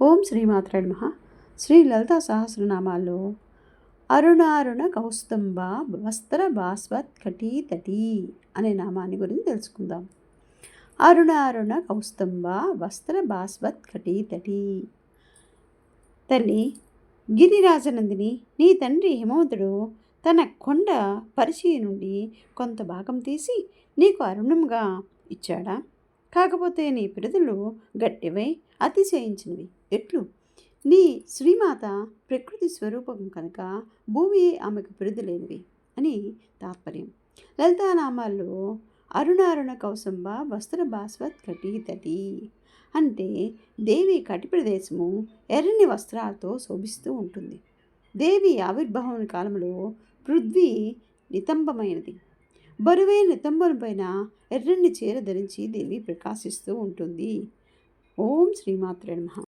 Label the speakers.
Speaker 1: ఓం శ్రీమాత్రే నమ. శ్రీ లలితా సహస్రనామాల్లో అరుణారుణ కౌస్తంభ వస్త్ర భాస్వత్ కటీ తటీ అనే నామాన్ని గురించి తెలుసుకుందాం. అరుణారుణ కౌస్తంభ వస్త్ర భాస్వత్ కటీ తటీ తల్లి గిరిరాజనందిని నీ తండ్రి హిమవంతుడు తన కొండ పరిచయ నుండి కొంత భాగం తీసి నీకు అరుణంగా ఇచ్చాడా? కాకపోతే నీ పిరుదులు గట్టివై అతిశయించినవి. ఎట్లు? నీ శ్రీమాత ప్రకృతి స్వరూపం కనుక భూమి ఆమెకు పిరుదులేనివి అని తాత్పర్యం. లలితానామాల్లో అరుణారుణ కౌసంబ వస్త్ర భాస్వత్ కటీతటి అంటే దేవి కటి ప్రదేశము ఎర్రని వస్త్రాలతో శోభిస్తూ ఉంటుంది. దేవి ఆవిర్భావం కాలంలో పృథ్వీ నితంబమైనది. బరువే నితంబం పైన ఎర్రని చీర ధరించి దేవి ప్రకాశిస్తూ ఉంటుంది. ఓం శ్రీమాత్ర నమః.